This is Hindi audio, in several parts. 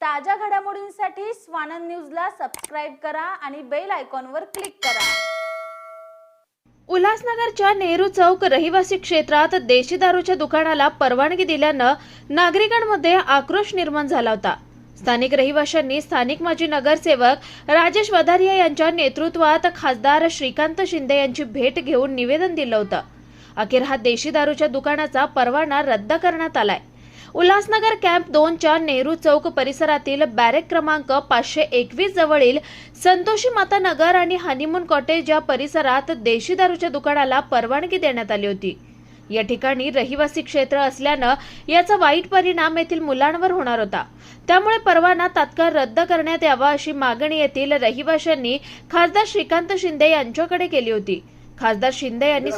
ताज्या घडामोडींसाठी स्वानंद न्यूजला सबस्क्राईब करा आणि बेल आयकॉनवर क्लिक करा. उल्हासनगरच्या नेहरू चौक रहिवासी क्षेत्रात देशी दारूच्या दुकानाला परवानगी दिल्यानं नागरिकांमध्ये आक्रोश निर्माण झाला होता. स्थानिक रहिवाशांनी स्थानिक माजी नगरसेवक राजेश वधारिया यांच्या नेतृत्वात खासदार श्रीकांत शिंदे यांची भेट घेऊन निवेदन दिलं होतं. अखेर हा देशी दारूच्या दुकानाचा परवाना रद्द करण्यात आलाय. उल्हासनगर कॅम्प दोनच्या नेहरू चौक परिसरातील बॅरेक क्रमांक पाचशे एकवीस जवळील संतोषी माता नगर आणि हनीमून कॉटेज या परिसरात देशी दारूच्या दुकानाला परवानगी देण्यात आली होती. या ठिकाणी रहिवासी क्षेत्र असल्यानं याचा वाईट परिणाम येथील मुलांवर होणार होता. त्यामुळे परवाना तात्काळ रद्द करण्यात यावा अशी मागणी येथील रहिवाशांनी खासदार श्रीकांत शिंदे यांच्याकडे केली होती. खासदार शिंदे यांनी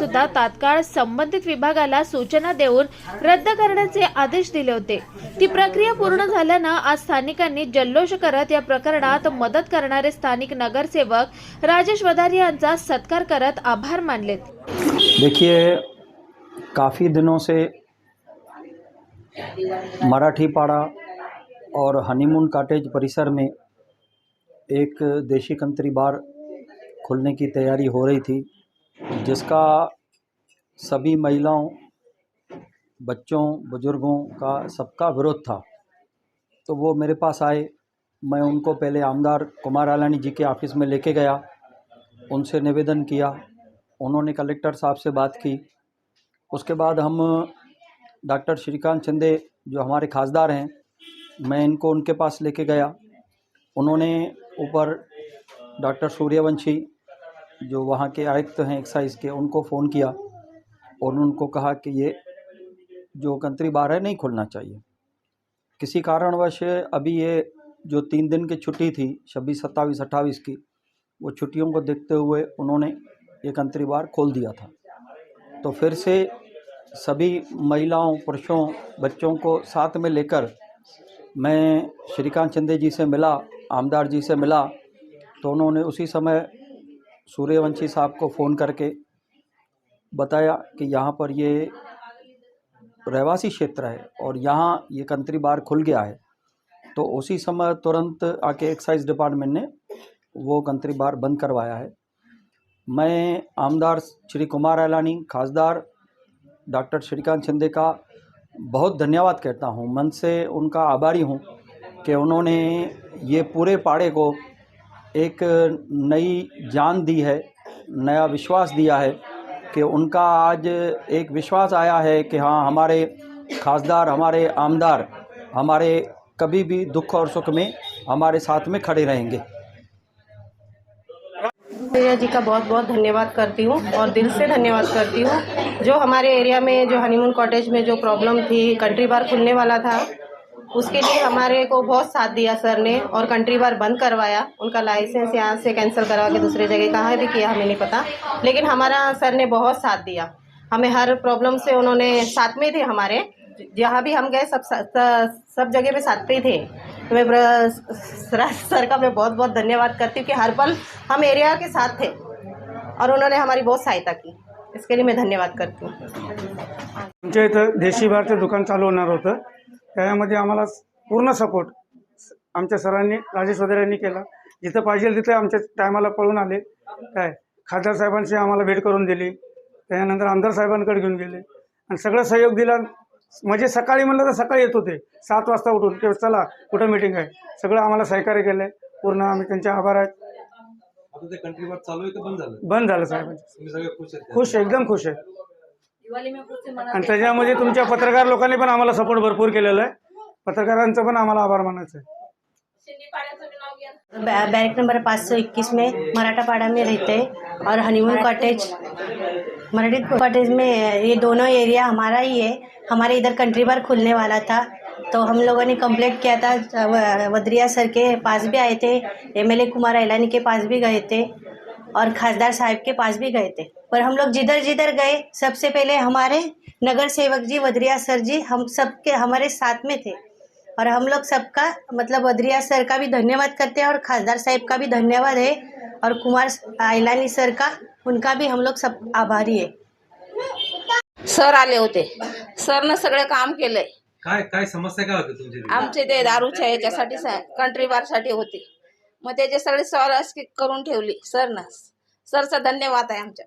संबंधित विभागाला सूचना देऊन रद्द करण्याचे आदेश दिले होते. ती प्रक्रिया पूर्ण आज स्थानिकांनी जल्लोष करत या प्रकरणात मदत करणारे स्थानिक नगरसेवक राजेश वधारी सत्कार करत आभार मानलेत. देखिए, काफ़ी दिनों से मराठी पाड़ा और हनीमून कॉटेज परिसर में एक देशी कंत्री बार खुलने की तैयारी हो रही थी। जिसका सभी महिलाओं, बच्चों, बुज़ुर्गों का सबका विरोध था तो वो मेरे पास आए। मैं उनको पहले आमदार कुमार आलानी जी के ऑफ़िस में लेके गया, उनसे निवेदन किया। उन्होंने कलेक्टर साहब से बात की। उसके बाद हम डॉक्टर श्रीकांत शिंदे, जो हमारे खासदार हैं, मैं इनको उनके पास लेके गया। उन्होंने ऊपर डॉक्टर सूर्यवंशी जो वहाँ के आयुक्त हैं एक्साइज के, उनको फ़ोन किया और उनको कहा कि ये जो कंत्री बार है नहीं खुलना चाहिए। किसी कारणवश अभी ये जो तीन दिन की छुट्टी थी, छब्बीस सत्ताईस अट्ठाईस की, वो छुट्टियों को देखते हुए उन्होंने ये कंत्री बार खोल दिया था। तो फिर से सभी महिलाओं, पुरुषों, बच्चों को साथ में लेकर मैं श्रीकांत चंदे जी से मिला, आमदार जी से मिला तो उन्होंने उसी समय सूर्यवंशी साहब को फ़ोन करके बताया कि यहाँ पर ये रहवासी क्षेत्र है और यहाँ ये कंत्री बार खुल गया है। तो उसी समय तुरंत आके एक्साइज डिपार्टमेंट ने वो कंत्री बार बंद करवाया है। मैं आमदार श्री कुमार अलानी खासदार डॉक्टर श्रीकांत शिंदे का बहुत धन्यवाद कहता हूँ। मन से उनका आभारी हूँ कि उन्होंने ये पूरे पाड़े को एक नई जान दी है, नया विश्वास दिया है कि उनका आज एक विश्वास आया है कि हाँ हमारे खासदार, हमारे आमदार, हमारे कभी भी दुख और सुख में हमारे साथ में खड़े रहेंगे। भैया जी का बहुत बहुत धन्यवाद करती हूँ और दिल से धन्यवाद करती हूँ। जो हमारे एरिया में, जो हनीमून कॉटेज में जो प्रॉब्लम थी, कंट्री बार खुलने वाला था उसके लिए हमारे को बहुत साथ दिया सर ने और कंट्री बार बंद करवाया। उनका लाइसेंस यहाँ से कैंसिल करवा के दूसरी जगह कहाँ भी किया हमें नहीं पता। लेकिन हमारा सर ने बहुत साथ दिया। हमें हर प्रॉब्लम से उन्होंने साथ में थे हमारे। जहाँ भी हम गए सब सब, जगह पे साथ पे थे। तो मैं सर का मैं बहुत बहुत धन्यवाद करती हूँ कि हर पल हम एरिया के साथ थे। और उन्होंने हमारी बहुत सहायता की। इसके लिए मैं धन्यवाद करती हूँ। आमच्या इथं देशी बारचं दुकान चालू होणार होतं. त्यामध्ये आम्हाला पूर्ण सपोर्ट आमच्या सरांनी राजेश वगैरे यांनी केला. जिथं पाहिजे तिथे आमच्या टायमाला पळून आले. काय? खासदार साहेबांशी आम्हाला भेट करून दिली. त्यानंतर आमदार साहेबांकडे घेऊन गेले. आणि सगळं सहयोग दिला. म्हणजे सकाळी म्हणलं तर सकाळी येत होते. सात वाजता उठून. की चला कुठं मिटिंग आहे? सगळं आम्हाला सहकार्य केलं आहे पूर्ण आम्ही त्यांचे आभार आहेत बंद झालं? साहेबांचे खुश आहेत खुश एकदम खुश आहे. आणि त्याच्यामध्ये तुमच्या पत्रकार लोकांनी पण आम्हाला सपोर्ट भरपूर केलेला आहे. पत्रकारांचं पण आम्हाला आभार मानायचं आहे. बै- बैरक नंबर पाँच सौ इक्कीस में मराठापाड़ा में रहते हैं और हनीमून कॉटेज मराठी कॉटेज में ये दोनों एरिया हमारा ही है। हमारे इधर कंट्री बार खुलने वाला था। तो हम लोगों ने कंप्लेंट किया था। वद्रिया सर के पास भी आए थे। एमएलए कुमार ऐलानी के पास भी गए थे। और खासदार साहब के पास भी गए थे। पर हम लोग जिधर जिधर गए सबसे पहले हमारे नगर सेवक जी वद्रिया सर जी हम सबके हमारे साथ में थे। और हम लोग सबका मतलब वद्रिया सर का भी धन्यवाद करते हैं और खासदार साहब का भी धन्यवाद है। और कुमार आयलानी सर का उनका भी हम लोग सब आभारी है। सर आले होते। सरनं सगळं काम केलंय। काय काय समस्या काय होती तुमची? आमचे ते दारूच्या याच्यासाठी कंट्री बार साठी होते. मग त्याचे सगळे सर अशी करून ठेवली सरनं सरचा धन्यवाद आहे आमच्या